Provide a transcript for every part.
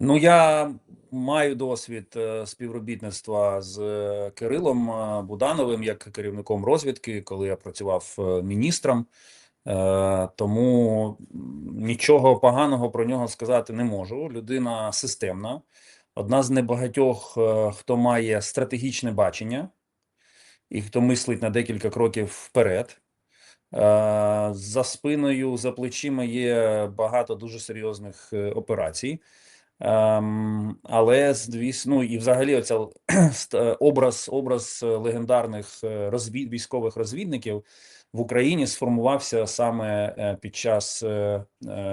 Ну, я маю досвід е, співробітництва з е, Кирилом е, Будановим як керівником розвідки, коли я працював міністром. Тому нічого поганого про нього сказати не можу. Людина системна, одна з небагатьох, хто має стратегічне бачення і хто мислить на декілька кроків вперед. За спиною, за плечима є багато дуже серйозних операцій. Ем, але звісно, ну, і взагалі оця е, образ, образ е, легендарних е, розвід, військових розвідників в Україні сформувався саме під час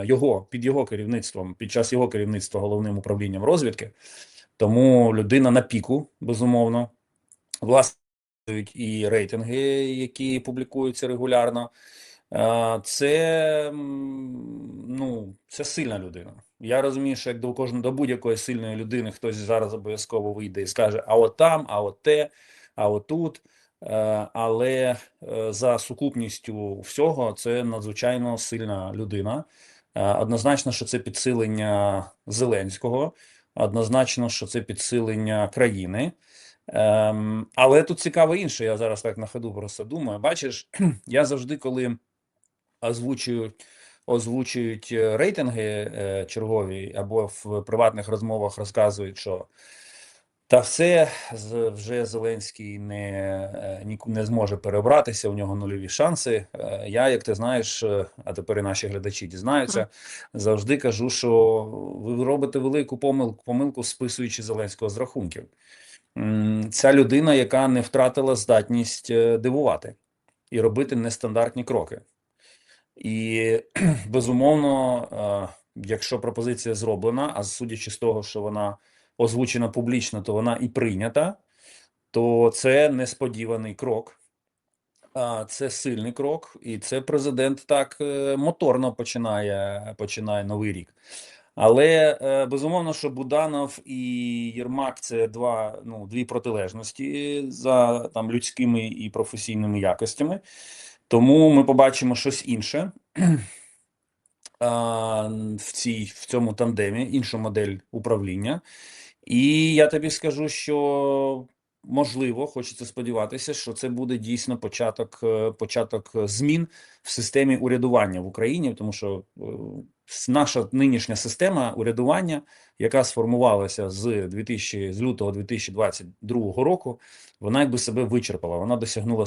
його, під його керівництвом, під час його керівництва головним управлінням розвідки. Тому людина на піку, безумовно. Власне, і рейтинги, які публікуються регулярно. Це, ну, це сильна людина. Я розумію, що як до кожної до будь-якої сильної людини хтось зараз обов'язково вийде і скаже: а от там, а от те, а от тут. Е, Але е, за сукупністю всього це надзвичайно сильна людина. Е, Однозначно, що це підсилення Зеленського, однозначно, що це підсилення країни. Ем, але тут цікаво інше. Я зараз так на ходу просто думаю. Бачиш, я завжди, коли озвучують, озвучують е, рейтинги е, чергові або в приватних розмовах розказують, що та все вже Зеленський не, е, не зможе перебратися, у нього нульові шанси. Я, як ти знаєш, а тепер і наші глядачі дізнаються, завжди кажу, що ви робите велику помилку, помилку списуючи Зеленського з рахунків. Ця людина, яка не втратила здатність дивувати і робити нестандартні кроки. І безумовно, е, якщо пропозиція зроблена, а судячи з того, що вона озвучена публічно, то вона і прийнята, то це несподіваний крок. Це сильний крок, і це президент так е, моторно починає, починає новий рік. Але е, безумовно, що Буданов і Єрмак це два, ну, дві протилежності за там людськими і професійними якостями. Тому ми побачимо щось інше в цій, в цьому тандемі, іншу модель управління. І я тобі скажу, що можливо, хочеться сподіватися, що це буде дійсно початок, е, початок змін в системі урядування в Україні, тому що е, наша нинішня система урядування, яка сформувалася з 2000, з лютого 2022 року, вона якби себе вичерпала, вона досягнула